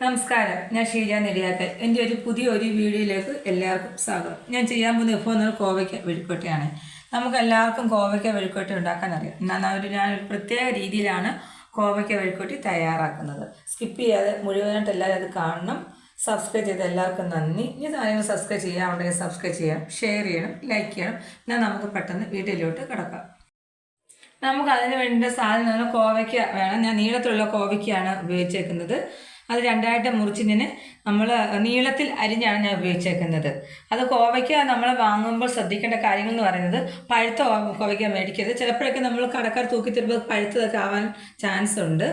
നമസ്കാരം. ഞാൻ ഷീജ നെടിയാക്കൽ. എന്റെ ഒരു പുതിയ ഒരു വീഡിയോയിലേക്ക് എല്ലാവർക്കും സ്വാഗതം. ഞാൻ ചെയ്യാൻ പോകുന്ന ഇപ്പോൾ എന്ന് കോവയ്ക്ക വെഴുക്കോട്ടയാണ് നമുക്ക് എല്ലാവർക്കും കോവയ്ക്ക വെഴുക്കോട്ട ഉണ്ടാക്കാൻ അറിയാം. എന്നാൽ ഞാൻ ഒരു പ്രത്യേക രീതിയിലാണ് കോവയ്ക്ക വെഴുക്കോട്ടി തയ്യാറാക്കുന്നത്. സ്കിപ്പ് ചെയ്യാതെ മുഴുവനായിട്ട് എല്ലാവരും അത് കാണണം. സബ്സ്ക്രൈബ് ചെയ്ത എല്ലാവർക്കും നന്ദി. ഇനി ആരെങ്കിലും സബ്സ്ക്രൈബ് ചെയ്യാറുണ്ടെങ്കിൽ സബ്സ്ക്രൈബ് ചെയ്യണം ഷെയർ ചെയ്യണം ലൈക്ക് ചെയ്യണം. എന്നാൽ നമുക്ക് പെട്ടെന്ന് വീഡിയോയിലോട്ട് കിടക്കാം. നമുക്ക് അതിന് വേണ്ട സാധനം കോവയ്ക്ക വേണം. ഞാൻ നീളത്തിലുള്ള കോവയ്ക്കാണ് ഉപയോഗിച്ചേക്കുന്നത്. അത് രണ്ടായിട്ട് മുറിച്ചിങ്ങനെ നമ്മൾ നീളത്തിൽ അരിഞ്ഞാണ് ഞാൻ ഉപയോഗിച്ചേക്കുന്നത്. അത് കോവയ്ക്ക നമ്മൾ വാങ്ങുമ്പോൾ ശ്രദ്ധിക്കേണ്ട കാര്യങ്ങൾ എന്ന് പറയുന്നത് പഴുത്ത കോവയ്ക്ക മേടിക്കരുത്. ചിലപ്പോഴൊക്കെ നമ്മൾ കടക്കാർ തൂക്കി തരുമ്പോൾ പഴുത്തതൊക്കെ ആവാൻ ചാൻസ് ഉണ്ട്.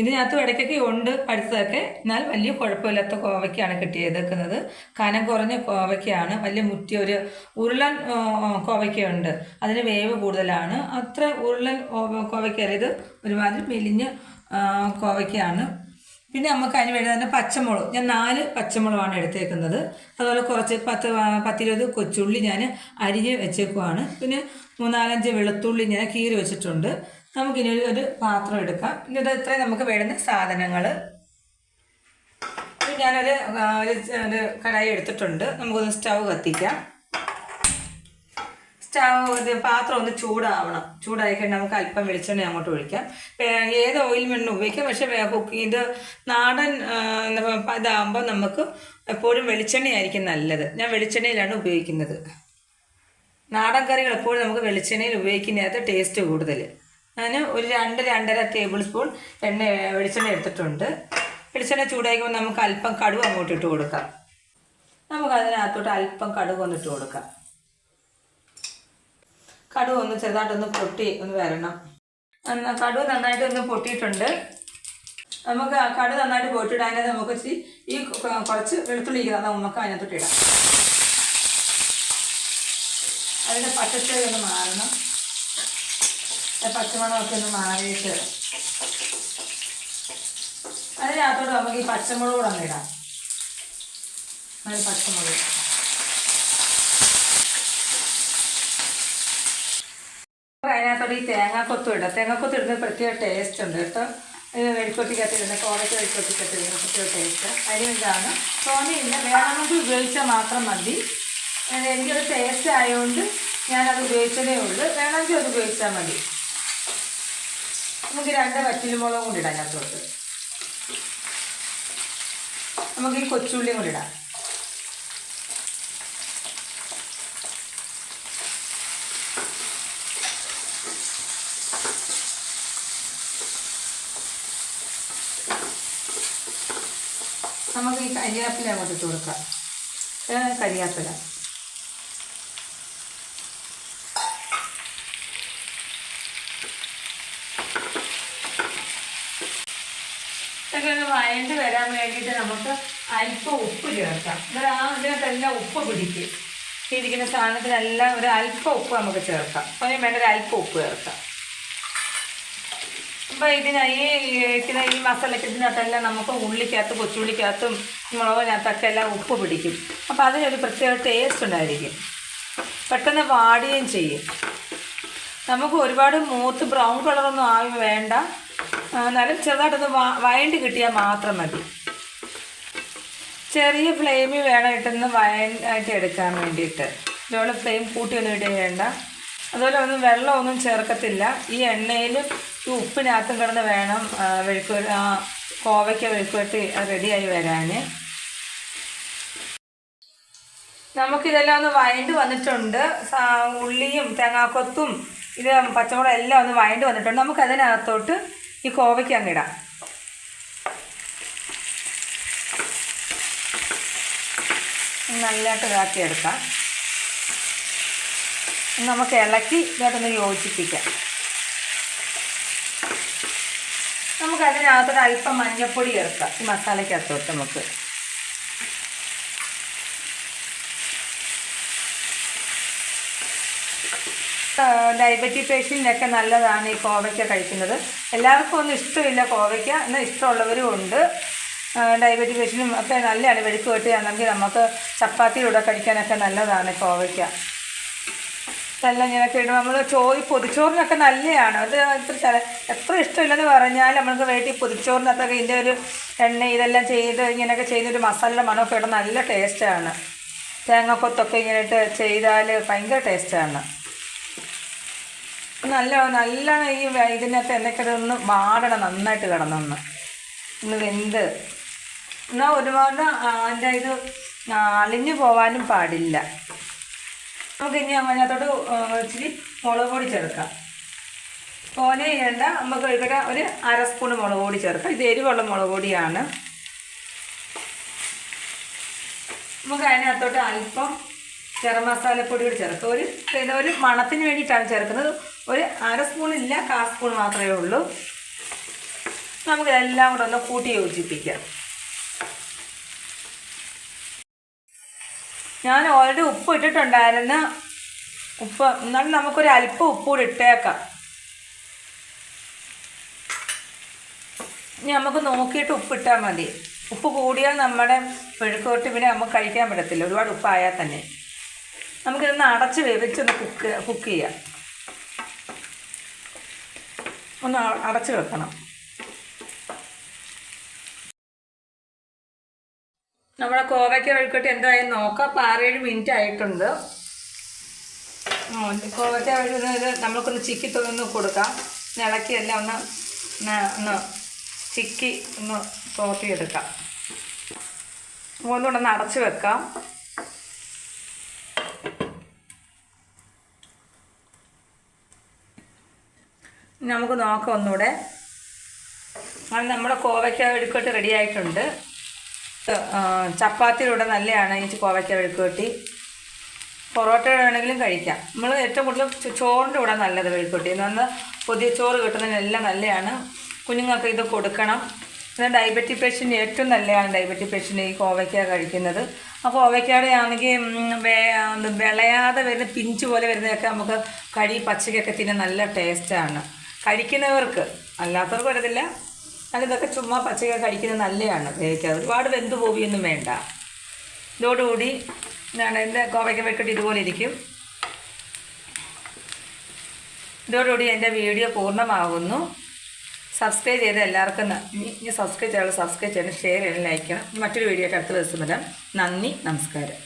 ഇതിനകത്തും ഇടയ്ക്കൊക്കെ ഉണ്ട് പഴുത്തതൊക്കെ. എന്നാൽ വലിയ കുഴപ്പമില്ലാത്ത കോവയ്ക്കാണ് കിട്ടിയതെക്കുന്നത് കനം കുറഞ്ഞ കോവയ്ക്കാണ് വലിയ മുറ്റിയ ഒരു ഉരുളൻ കോവയ്ക്കുണ്ട് അതിന് വേവ് കൂടുതലാണ്. അത്ര ഉരുളൻ കോവയ്ക്കല്ല ഇത് ഒരുമാതിരി മെലിഞ്ഞ കോവയ്ക്കാണ് പിന്നെ നമുക്ക് അതിന് വേണ്ടി തന്നെ പച്ചമുളക്. ഞാൻ നാല് പച്ചമുളകാണ് എടുത്തേക്കുന്നത്. അതുപോലെ കുറച്ച് പത്ത് പത്തിരുപത് കൊച്ചുള്ളി ഞാൻ അരിഞ്ഞ് വെച്ചേക്കുവാണ്. പിന്നെ മൂന്നാലഞ്ച് വെളുത്തുള്ളി ഞാൻ കീറി വെച്ചിട്ടുണ്ട്. നമുക്കിനി ഒരു പാത്രം എടുക്കാം. ഇത് ഇത്രയും നമുക്ക് വേണ്ടുന്ന സാധനങ്ങൾ ഞാനൊരു ഒരു കടായി എടുത്തിട്ടുണ്ട്. നമുക്കൊന്ന് സ്റ്റൗ കത്തിക്കാം. പാത്രം ഒന്ന് ചൂടാവണം. ചൂടായി കഴിഞ്ഞാൽ നമുക്ക് അല്പം വെളിച്ചെണ്ണ അങ്ങോട്ട് ഒഴിക്കാം. ഏത് ഓയിൽ വേണം ഉപയോഗിക്കാം. പക്ഷേ കുക്കിംഗ് ഇത് നാടൻ ഇതാകുമ്പോൾ നമുക്ക് എപ്പോഴും വെളിച്ചെണ്ണയായിരിക്കും നല്ലത്. ഞാൻ വെളിച്ചെണ്ണയിലാണ് ഉപയോഗിക്കുന്നത്. നാടൻ കറികൾ എപ്പോഴും നമുക്ക് വെളിച്ചെണ്ണയിൽ ഉപയോഗിക്കുന്നതിനകത്ത് ടേസ്റ്റ് കൂടുതൽ ഞാൻ ഒരു രണ്ട് രണ്ടര ടേബിൾ സ്പൂൺ എണ്ണ വെളിച്ചെണ്ണ എടുത്തിട്ടുണ്ട്. വെളിച്ചെണ്ണ ചൂടാക്കുമ്പോൾ നമുക്ക് അല്പം കടുവ് അങ്ങോട്ട് ഇട്ട് കൊടുക്കാം. നമുക്ക് അതിനകത്തോട്ട് അല്പം കടുവ് ഒന്നിട്ട് കൊടുക്കാം. കടുക് ഒന്ന് ചെറുതായിട്ടൊന്ന് പൊട്ടി ഒന്ന് വരണം. കടുവ നന്നായിട്ട് ഒന്ന് പൊട്ടിയിട്ടുണ്ട്. നമുക്ക് ആ കടുക് നന്നായിട്ട് പൊട്ടിയിട്ട് നമുക്ക് ഈ കുറച്ച് വെളുത്തുള്ളി ഇരിക്കുന്നത് നമുക്ക് അതിനകത്തോട്ട് ഇടാം. അതിന്റെ പച്ചച്ചോയ ഒന്ന് മാറണം. ആ പച്ചമണമൊക്കെ ഒന്ന് മാറിയിട്ട് അതിനകത്തോട്ട് നമുക്ക് ഈ പച്ചമുളക് കൂടെ ഒന്ന് ഇടാം. പച്ചമുളക്. അതിനകത്തോട് ഈ തേങ്ങാക്കൊത്തും ഇടാം തേങ്ങാക്കൊത്ത് ഇടുന്ന പ്രത്യേക ടേസ്റ്റ് ഉണ്ട് കേട്ടോ. ഇടുന്ന കോവയ്ക്ക് വെളിക്കൊട്ടിക്കകത്ത് ഇടുന്ന പ്രത്യേക ടേസ്റ്റ് അതിന് ഇതാണ്. തോന്നിയില്ല വേണമെങ്കിൽ ഉപയോഗിച്ചാൽ മാത്രം മതി. എനിക്കൊരു ടേസ്റ്റ് ആയതുകൊണ്ട് ഞാനത് ഉപയോഗിച്ചതേ ഉള്ളൂ. വേണമെങ്കിൽ അത് ഉപയോഗിച്ചാൽ മതി. നമുക്ക് രണ്ട് വറ്റിലുമുളകും കൂടി ഇടാം അതിനകത്തോട്ട് നമുക്ക് ഈ കൊച്ചുള്ളിയും കൂടി ഇടാം. നമുക്ക് ഈ കരിയാപ്പില അങ്ങോട്ട് ഇട്ട് കൊടുക്കാം. കരിയാപ്പില. ഇതൊക്കെ വരാൻ വേണ്ടിയിട്ട് നമുക്ക് അല്പം ഉപ്പ് ചേർക്കാം. ഒരു ആ ഇതിനകത്തെല്ലാം ഉപ്പ് പിടിക്കും. ഇരിക്കുന്ന സാധനത്തിനെല്ലാം ഒരു അല്പം ഉപ്പ് നമുക്ക് ചേർക്കാം. അതിന് വേണ്ട ഒരു അല്പം ഉപ്പ് ചേർക്കാം. അപ്പോൾ ഇതിനായി ഇരിക്കുന്ന ഈ മസാലയ്ക്ക് ഇതിനകത്തെല്ലാം നമുക്ക് ഉള്ളിക്കകത്ത് കൊച്ചുള്ളിക്കകത്തും മുളകിനകത്തൊക്കെ എല്ലാം ഉപ്പ് പിടിക്കും. അപ്പോൾ അതിനൊരു പ്രത്യേക ടേസ്റ്റ് ഉണ്ടായിരിക്കും. പെട്ടെന്ന് വാടുകയും ചെയ്യും. നമുക്ക് ഒരുപാട് മൂത്ത് ബ്രൗൺ കളറൊന്നും ആയി വേണ്ട. എന്നാലും ചെറുതായിട്ടൊന്ന് വാ വഴണ്ട് കിട്ടിയാൽ മാത്രം മതി. ചെറിയ ഫ്ലെയിമിൽ വേണം ഇട്ടൊന്ന് വഴണ്ടായിട്ട് എടുക്കാൻ വേണ്ടിയിട്ട്. ഇതുപോലെ ഫ്ലെയിം കൂട്ടിയൊന്നും ഇടുകയേണ്ട അതുപോലെ ഒന്നും വെള്ളമൊന്നും ചേർക്കത്തില്ല. ഈ എണ്ണയിൽ ഈ ഉപ്പിനകത്തും കിടന്ന് വേണം ആ, വെഴുക്ക് ആ, കോവയ്ക്ക വെഴുക്കുവരട്ടി റെഡിയായി വരാൻ നമുക്കിതെല്ലാം ഒന്ന് വഴണ്ട് വന്നിട്ടുണ്ട്. ഉള്ളിയും തേങ്ങാക്കൊത്തും ഇത് പച്ചമുളകും എല്ലാം ഒന്ന് വഴണ്ട് വന്നിട്ടുണ്ട്. നമുക്ക് അതിനകത്തോട്ട് ഈ കോവയ്ക്ക് അങ്ങിടാം നല്ലതായിട്ട് ഇതാക്കിയെടുക്കാം. നമുക്ക് ഇളക്കി ഇതായിട്ടൊന്ന് യോജിപ്പിക്കാം. നമുക്ക് അതിനകത്തോട്ട് അല്പം മഞ്ഞൾപ്പൊടി ചേർക്കാം. ഈ മസാലയ്ക്കകത്തോട്ട് നമുക്ക്. ഡയബറ്റിക് പേഷ്യന്റിനൊക്കെ നല്ലതാണ് ഈ കോവയ്ക്ക കഴിക്കുന്നത്. എല്ലാവർക്കും ഒന്നും ഇഷ്ടമില്ല കോവയ്ക്ക. എന്നാൽ ഇഷ്ടമുള്ളവരും ഉണ്ട്. ഡയബറ്റിക് പേഷ്യന്റും ഒക്കെ നല്ലതാണ് വെഴുക്ക് വെട്ടിയാണെങ്കിൽ നമുക്ക് ചപ്പാത്തിയുടെ കൂടെ കഴിക്കാനൊക്കെ നല്ലതാണ് കോവയ്ക്ക. ഇതെല്ലാം ഇങ്ങനെയൊക്കെ ഇടും. നമ്മൾ ചോറ് പൊതിച്ചോറിനൊക്കെ നല്ലതാണ് അത് ഇത്ര ചില എത്ര ഇഷ്ടമില്ലെന്ന് പറഞ്ഞാൽ നമ്മൾക്ക് വീട്ടിൽ പൊതിച്ചോറിനകത്തൊക്കെ ഇതിന്റെ ഒരു എണ്ണ ഇതെല്ലാം ചെയ്ത് ഇങ്ങനെയൊക്കെ ചെയ്തൊരു മസാലയുടെ മണമൊക്കെ ഇടും നല്ല ടേസ്റ്റാണ് തേങ്ങക്കൊത്തൊക്കെ ഇങ്ങനെ ഇട്ട് ചെയ്താൽ ഭയങ്കര ടേസ്റ്റാണ് നല്ല നല്ല ഈ ഇതിനകത്ത് എന്നൊക്കെ ഒന്ന് വാടണം നന്നായിട്ട് കിടന്നൊന്ന് ഒന്ന്. വെന്ത്. എന്നാൽ ഒരുപാട് അതിന്റെ ഇത് അളിഞ്ഞു പോവാനും പാടില്ല. നമുക്ക് ഇനി അതിനകത്തോട്ട് ഇച്ചിരി മുളക് പൊടി ചേർക്കാം. തോനെ ചെയ്യേണ്ട നമുക്ക് ഇവിടെ ഒരു അര സ്പൂൺ മുളക് പൊടി ചേർക്കാം. ഇത് എരിവുള്ള മുളക് പൊടിയാണ്. നമുക്ക് അതിനകത്തോട്ട് അല്പം ഗരം മസാലപ്പൊടി കൂടി ചേർക്കാം. ഒരു ഇത് ഒരു മണത്തിന് വേണ്ടിയിട്ടാണ് ചേർക്കുന്നത്. ഒരു അര സ്പൂണില്ല കാ സ്പൂൺ മാത്രമേ ഉള്ളൂ. നമുക്കിതെല്ലാം കൂടെ ഒന്ന് കൂട്ടി യോജിപ്പിക്കാം. ഞാൻ ഓൾറെഡി ഉപ്പ് ഇട്ടിട്ടുണ്ടായിരുന്നു. ഉപ്പ് എന്നാലും നമുക്കൊരു അല്പം ഉപ്പ് കൂടി ഇട്ടേക്കാം. ഇനി നമുക്ക് നോക്കിയിട്ട് ഉപ്പിട്ടാൽ മതി. ഉപ്പ് കൂടിയാൽ നമ്മുടെ മെഴുക്കോട്ട് പിന്നെ നമുക്ക് കഴിക്കാൻ പറ്റത്തില്ല. ഒരുപാട് ഉപ്പായാൽ തന്നെ. നമുക്കിതൊന്ന് അടച്ച് വേവിച്ചൊന്ന് കുക്ക് കുക്ക് ചെയ്യാം. ഒന്ന് അടച്ച് വെക്കണം. നമ്മുടെ കോവയ്ക്ക വെഴുക്കട്ടി എന്തായാലും നോക്കാം. അപ്പോൾ ആറേഴ് മിനിറ്റ് ആയിട്ടുണ്ട്. കോവയ്ക്ക വെഴുക്കുന്നത് നമ്മൾക്കൊന്ന് ചിക്കി ഒന്ന് കൊടുക്കാം. ഇളക്കി എല്ലാം ഒന്ന് ഒന്ന് ചിക്കി ഒന്ന് തോട്ടിയെടുക്കാം ഒന്നുകൂടെ ഒന്ന് അടച്ച് വെക്കാം. നമുക്ക് നോക്കാം ഒന്നുകൂടെ. അങ്ങനെ നമ്മുടെ കോവയ്ക്ക വെഴുക്കട്ടി റെഡി ആയിട്ടുണ്ട്. ആ, ചപ്പാത്തിയുടെ നല്ലതാണ് ഈ കോവയ്ക്ക വെഴുക്കുവട്ടി പൊറോട്ട വേണമെങ്കിലും കഴിക്കാം. നമ്മൾ ഏറ്റവും കൂടുതൽ ചോറിന്റെ കൂടെ നല്ലത് വെഴുക്കുവട്ടി എന്ന് പറഞ്ഞാൽ പുതിയ ചോറ് കിട്ടുന്നതിനെല്ലാം നല്ലതാണ്. കുഞ്ഞുങ്ങൾക്ക് ഇത് കൊടുക്കണം. പിന്നെ ഡയബറ്റിക് പേഷ്യന്റ് ഏറ്റവും നല്ലതാണ് ഡയബറ്റിക് പേഷ്യന്റ് ഈ കോവയ്ക്ക കഴിക്കുന്നത്. ആ കോവയ്ക്കയുടെ ആണെങ്കിൽ വിളയാതെ വരുന്ന പിഞ്ച് പോലെ വരുന്നതൊക്കെ നമുക്ക് കഴി പച്ചക്കൊക്കെ തിന്നാൻ നല്ല ടേസ്റ്റാണ് കഴിക്കുന്നവർക്ക് അല്ലാത്തവർക്ക് വരത്തില്ല. എന്നാലും ചുമ്മാ പച്ചക്ക കഴിക്കുന്നത് നല്ലതാണ് വേവിക്കാതെ ഒരുപാട് വെന്ത് പോവിയൊന്നും വേണ്ട. ഇതോടുകൂടി എന്താണ് എന്റെ കോവയ്ക്ക വെക്കട്ട് ഇതുപോലെ ഇരിക്കും. ഇതോടുകൂടി എന്റെ വീഡിയോ പൂർണമാകുന്നു സബ്സ്ക്രൈബ് ചെയ്ത് എല്ലാവർക്കും ഇനി സബ്സ്ക്രൈബ് ചെയ്യാനുള്ള സബ്സ്ക്രൈബ് ചെയ്യണം ഷെയർ ചെയ്യണം ലൈക്ക് ചെയ്യണം. മറ്റൊരു വീഡിയോ അടുത്ത ദിവസം വരാം. നന്ദി നമസ്കാരം.